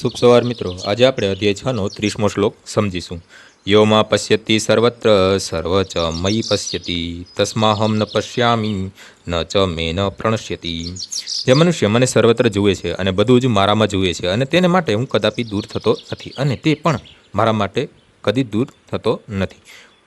શુભ સવાર મિત્રો. આજે આપણે અધ્યાય છનો ત્રીસમો શ્લોક સમજીશું. યોમાં પશ્યતિ સર્વત્ર, સર્વ ચ મયી પશ્યતિ, તસ્માહમ ન પશ્યામી, ન ચ મે ન પ્રણશ્યતિ. જે મનુષ્ય મને સર્વત્ર જુએ છે અને બધું જ મારામાં જુએ છે અને તેને માટે હું કદાપી દૂર થતો નથી અને તે પણ મારા માટે કદી દૂર થતો નથી.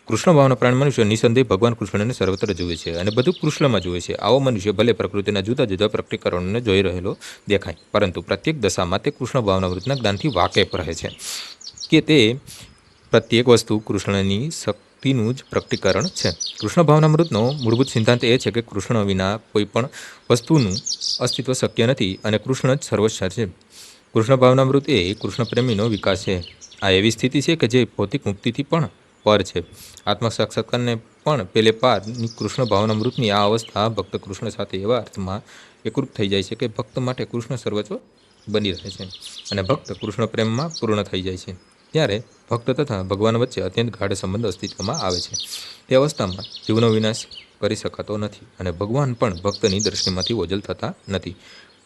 કૃષ્ણ ભાવના પ્રાણ મનુષ્ય નિસંદેહ ભગવાન કૃષ્ણને સર્વત્ર જુએ છે અને બધું કૃષ્ણમાં જુએ છે. આવો મનુષ્ય ભલે પ્રકૃતિના જુદા જુદા પ્રકટીકરણોને જોઈ રહેલો દેખાય, પરંતુ પ્રત્યેક દશામાં તે કૃષ્ણ ભાવના વૃત્તના જ્ઞાનથી વાકેફ રહે છે કે તે પ્રત્યેક વસ્તુ કૃષ્ણની શક્તિનું જ પ્રકટીકરણ છે. કૃષ્ણ ભાવનામૃતનો મૂળભૂત સિદ્ધાંત એ છે કે કૃષ્ણ વિના કોઈ પણ વસ્તુનું અસ્તિત્વ શક્ય નથી અને કૃષ્ણ જ સર્વસ્વ છે. કૃષ્ણ ભાવનામૃત એ કૃષ્ણ પ્રેમીનો વિકાસ છે. આ એવી સ્થિતિ છે કે જે ભૌતિક મુક્તિથી પણ પર છે. આત્મ સાક્ષાત્કારને પણ પેલે પાર કૃષ્ણ ભાવનામૃતની આ અવસ્થા ભક્ત કૃષ્ણ સાથે એવા અર્થમાં એકરૂપ થઈ જાય છે કે ભક્ત માટે કૃષ્ણ સર્વસ્વ બની રહે છે અને ભક્ત કૃષ્ણ પ્રેમમાં પૂર્ણ થઈ જાય છે. ત્યારે ભક્ત તથા ભગવાન વચ્ચે અત્યંત ગાઢ સંબંધ અસ્તિત્વમાં આવે છે. તે અવસ્થામાં જીવનો વિનાશ કરી શકાતો નથી અને ભગવાન પણ ભક્તની દ્રષ્ટિમાંથી ઓજલ થતા નથી.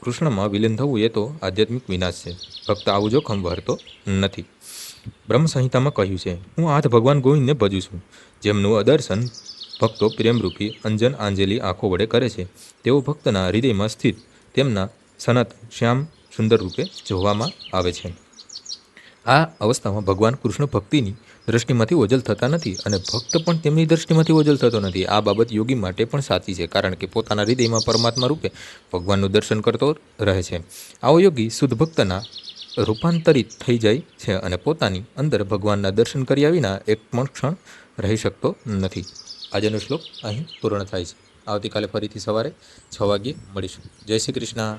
કૃષ્ણમાં વિલીન થવું એ તો આધ્યાત્મિક વિનાશ છે. ભક્ત આવું જોખમ વરતો નથી. બ્રહ્મ સંહિતામાં કહ્યું છે, હું આજ ભગવાન ગોવિંદને ભજું છું, જેમનું અદર્શન ભક્તો પ્રેમરૂપી અંજન આંજલી આંખો વડે કરે છે. તેઓ ભક્તના હૃદયમાં સ્થિત તેમના સનત શ્યામ સુંદર રૂપે જોવામાં આવે છે. આ અવસ્થામાં ભગવાન કૃષ્ણ ભક્તિની દ્રષ્ટિમાંથી ઓજલ થતા નથી અને ભક્ત પણ તેમની દ્રષ્ટિમાંથી ઓજલ થતો નથી. આ બાબત યોગી માટે પણ સાચી છે, કારણ કે પોતાના હૃદયમાં પરમાત્મા રૂપે ભગવાનનું દર્શન કરતો રહે છે. આવો યોગી શુદ્ધ ભક્તના રૂપાંતરિત થઈ જાય છે અને પોતાની અંદર ભગવાનના દર્શન કર્યા વિના એક પણ ક્ષણ રહી શકતો નથી. આજનો શ્લોક અહીં પૂર્ણ થાય છે. આવતીકાલે ફરીથી સવારે છ વાગ્યે મળીશું. જય શ્રી કૃષ્ણ.